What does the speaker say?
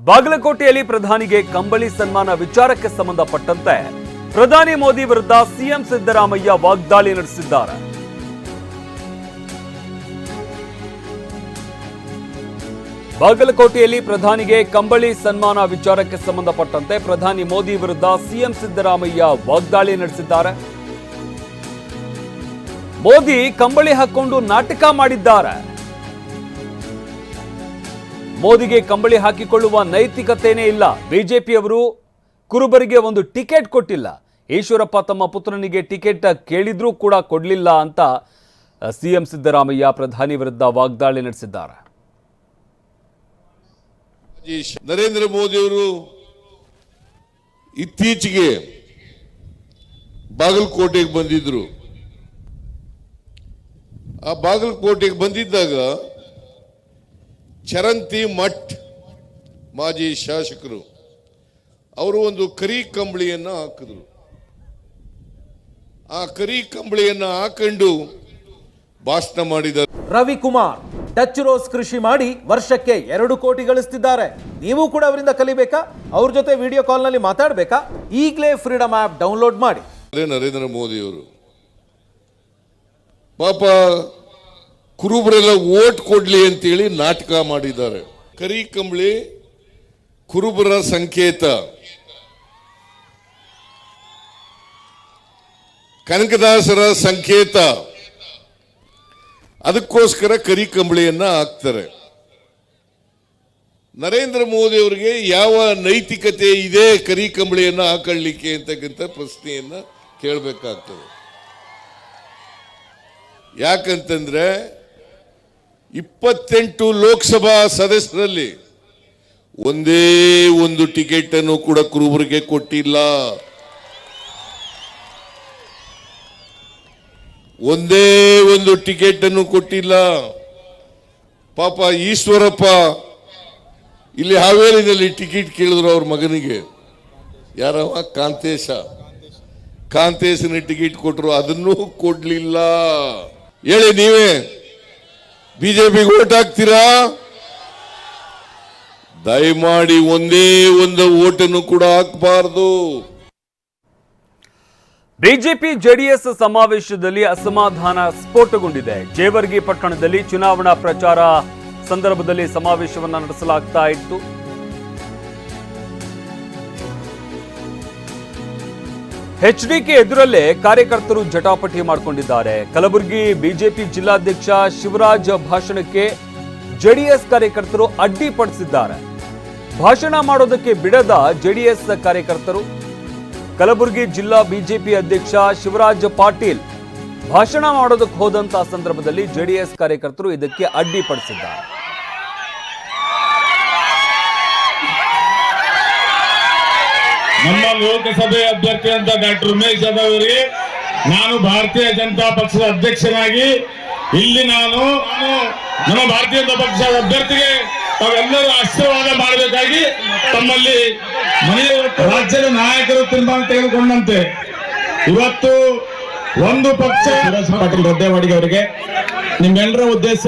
ಬಾಗಲಕೋಟೆಯಲ್ಲಿ ಪ್ರಧಾನಿಗೆ ಕಂಬಳಿ ಸನ್ಮಾನ ವಿಚಾರಕ್ಕೆ ಸಂಬಂಧಪಟ್ಟಂತೆ ಪ್ರಧಾನಿ ಮೋದಿ ವಿರುದ್ಧ ಸಿಎಂ ಸಿದ್ದರಾಮಯ್ಯ ವಾಗ್ದಾಳಿ ನಡೆಸಿದ್ದಾರೆ. ಬಾಗಲಕೋಟೆಯಲ್ಲಿ ಪ್ರಧಾನಿಗೆ ಕಂಬಳಿ ಸನ್ಮಾನ ವಿಚಾರಕ್ಕೆ ಸಂಬಂಧಪಟ್ಟಂತೆ ಪ್ರಧಾನಿ ಮೋದಿ ವಿರುದ್ಧ ಸಿಎಂ ಸಿದ್ದರಾಮಯ್ಯ ವಾಗ್ದಾಳಿ ನಡೆಸಿದ್ದಾರೆ. ಮೋದಿ ಕಂಬಳಿ ಹಾಕೊಂಡು ನಾಟಕ ಮಾಡಿದ್ದಾರೆ. ಮೋದಿಗೆ ಕಂಬಳಿ ಹಾಕಿಕೊಳ್ಳುವ ನೈತಿಕತೆಯೇ ಇಲ್ಲ. ಬಿಜೆಪಿಯವರು ಕುರುಬರಿಗೆ ಒಂದು ಟಿಕೆಟ್ ಕೊಟ್ಟಿಲ್ಲ. ಈಶ್ವರಪ್ಪ ತಮ್ಮ ಪುತ್ರನಿಗೆ ಟಿಕೆಟ್ ಕೇಳಿದ್ರೂ ಕೂಡ ಕೊಡಲಿಲ್ಲ ಅಂತ ಸಿಎಂ ಸಿದ್ದರಾಮಯ್ಯ ಪ್ರಧಾನಿ ವಿರುದ್ಧ ವಾಗ್ದಾಳಿ ನಡೆಸಿದ್ದಾರೆ. ನರೇಂದ್ರ ಮೋದಿ ಅವರು ಇತ್ತೀಚೆಗೆ ಬಾಗಲಕೋಟೆಗೆ ಬಂದಿದ್ರು. ಆ ಬಾಗಲಕೋಟೆಗೆ ಬಂದಿದ್ದಾಗ ಚರಂತಿ ಮಠ್ ಮಾಜಿ ಶಾಸಕರು ಅವರು ಒಂದು ಕರಿ ಕಂಬಳಿಯನ್ನ ಹಾಕಿದ್ರು. ಆ ಕರಿ ಕಂಬಳಿಯನ್ನ ಹಾಕೊಂಡು ಭಾಷಣ ಮಾಡಿದರು ರವಿಕುಮಾರ್ ಟಚ್ ರೋಸ್ ಕೃಷಿ ಮಾಡಿ ವರ್ಷಕ್ಕೆ ಎರಡು ಕೋಟಿ ಗಳಿಸ್ತಿದ್ದಾರೆ. ನೀವು ಕೂಡ ಅವರಿಂದ ಕಲಿಬೇಕಾ? ಅವ್ರ ಜೊತೆ ವಿಡಿಯೋ ಕಾಲ್ನಲ್ಲಿ ಮಾತಾಡಬೇಕಾ? ಈಗಲೇ ಫ್ರೀಡಮ್ ಆ್ಯಪ್ ಡೌನ್ಲೋಡ್ ಮಾಡಿ. ನರೇಂದ್ರ ನರೇಂದ್ರ ಮೋದಿಯವರು. ಪಾಪ ಕುರುಬರೆಲ್ಲ ಓಟ್ ಕೊಡ್ಲಿ ಅಂತೇಳಿ ನಾಟಕ ಮಾಡಿದ್ದಾರೆ. ಕರಿ ಕಂಬಳಿ, ಕುರುಬರ ಸಂಕೇತ. ಕನಕದಾಸರ ಸಂಕೇತ. ಅದಕ್ಕೋಸ್ಕರ ಕರಿ ಕಂಬಳಿಯನ್ನ ಹಾಕ್ತಾರೆ. ನರೇಂದ್ರ ಮೋದಿ ಅವರಿಗೆ ಯಾವ ನೈತಿಕತೆ ಇದೆ ಕರಿ ಕಂಬಳಿಯನ್ನ ಹಾಕೊಳ್ಳಿಕ್ಕೆ ಅಂತಕ್ಕಂಥ ಪ್ರಶ್ನೆಯನ್ನ ಕೇಳಬೇಕಾಗ್ತದೆ. ಯಾಕಂತಂದ್ರೆ ಇಪ್ಪತ್ತೆಂಟು ಲೋಕಸಭಾ ಸದಸ್ಯರಲ್ಲಿ ಒಂದೇ ಒಂದು ಟಿಕೆಟ್ ಅನ್ನು ಕೂಡ ಕುರುಬರಿಗೆ ಕೊಟ್ಟಿಲ್ಲ. ಒಂದೇ ಒಂದು ಟಿಕೆಟ್ ಅನ್ನು ಕೊಟ್ಟಿಲ್ಲ. ಪಾಪ ಈಶ್ವರಪ್ಪ, ಇಲ್ಲಿ ಹಾವೇರಿನಲ್ಲಿ ಟಿಕೆಟ್ ಕೇಳಿದ್ರು ಅವ್ರ ಮಗನಿಗೆ. ಯಾರವ ಕಾಂತೇಶ. ಕಾಂತೇಶನ ಟಿಕೆಟ್ ಕೊಟ್ಟರು ಅದನ್ನೂ ಕೊಡ್ಲಿಲ್ಲ. ಹೇಳಿ ನೀವೇ. ಬಿಜೆಪಿಗೆ ಓಟ್ ಹಾಕ್ತೀರಾ? ದಯಮಾಡಿ ಒಂದೇ ಒಂದು ಓಟನ್ನು ಕೂಡ ಹಾಕಬಾರದು. ಬಿಜೆಪಿ ಜೆಡಿಎಸ್ ಸಮಾವೇಶದಲ್ಲಿ ಅಸಮಾಧಾನ ಸ್ಫೋಟಗೊಂಡಿದೆ. ಜೇವರ್ಗಿ ಪಟ್ಟಣದಲ್ಲಿ ಚುನಾವಣಾ ಪ್ರಚಾರ ಸಂದರ್ಭದಲ್ಲಿ ಸಮಾವೇಶವನ್ನು ನಡೆಸಲಾಗ್ತಾ ಇತ್ತು. ಎಚ್ಡಿಕೆ ಎದುರಲ್ಲೇ ಕಾರ್ಯಕರ್ತರು ಜಟಾಪಟಿ ಮಾಡಿಕೊಂಡಿದ್ದಾರೆ. ಕಲಬುರಗಿ ಬಿಜೆಪಿ ಜಿಲ್ಲಾಧ್ಯಕ್ಷ ಶಿವರಾಜ್ ಭಾಷಣಕ್ಕೆ ಜೆಡಿಎಸ್ ಕಾರ್ಯಕರ್ತರು ಅಡ್ಡಿಪಡಿಸಿದ್ದಾರೆ. ಭಾಷಣ ಮಾಡೋದಕ್ಕೆ ಬಿಡದ ಜೆಡಿಎಸ್ ಕಾರ್ಯಕರ್ತರು. ಕಲಬುರಗಿ ಜಿಲ್ಲಾ ಬಿಜೆಪಿ ಅಧ್ಯಕ್ಷ ಶಿವರಾಜ್ ಪಾಟೀಲ್ ಭಾಷಣ ಮಾಡೋದಕ್ಕೆ ಹೋದಂತಹ ಸಂದರ್ಭದಲ್ಲಿ ಜೆಡಿಎಸ್ ಕಾರ್ಯಕರ್ತರು ಇದಕ್ಕೆ ಅಡ್ಡಿಪಡಿಸಿದ್ದಾರೆ. ನಮ್ಮ ಲೋಕಸಭೆ ಅಭ್ಯರ್ಥಿ ಅಂತ ಡಾಕ್ಟರ್ ಉಮೇಶ್ ಯಾದವ್ ಅವರಿಗೆ ನಾನು ಭಾರತೀಯ ಜನತಾ ಪಕ್ಷದ ಅಧ್ಯಕ್ಷನಾಗಿ ಇಲ್ಲಿ ನಾನು ನಮ್ಮ ಭಾರತೀಯ ಜನತಾ ಪಕ್ಷದ ಅಭ್ಯರ್ಥಿಗೆ ತಾವೆಲ್ಲರೂ ಆಶೀರ್ವಾದ ಮಾಡಬೇಕಾಗಿ ತಮ್ಮಲ್ಲಿ ಮನೆಯ ರಾಜ್ಯದ ನಾಯಕರು ತೀರ್ಮಾನ ತೆಗೆದುಕೊಂಡಂತೆ. ಇವತ್ತು ಒಂದು ಪಕ್ಷ ಪಾಟೀಲ್ ರದ್ದೇವಾಡಿಗೆ ಅವರಿಗೆ. ನಿಮ್ಮೆಲ್ಲರ ಉದ್ದೇಶ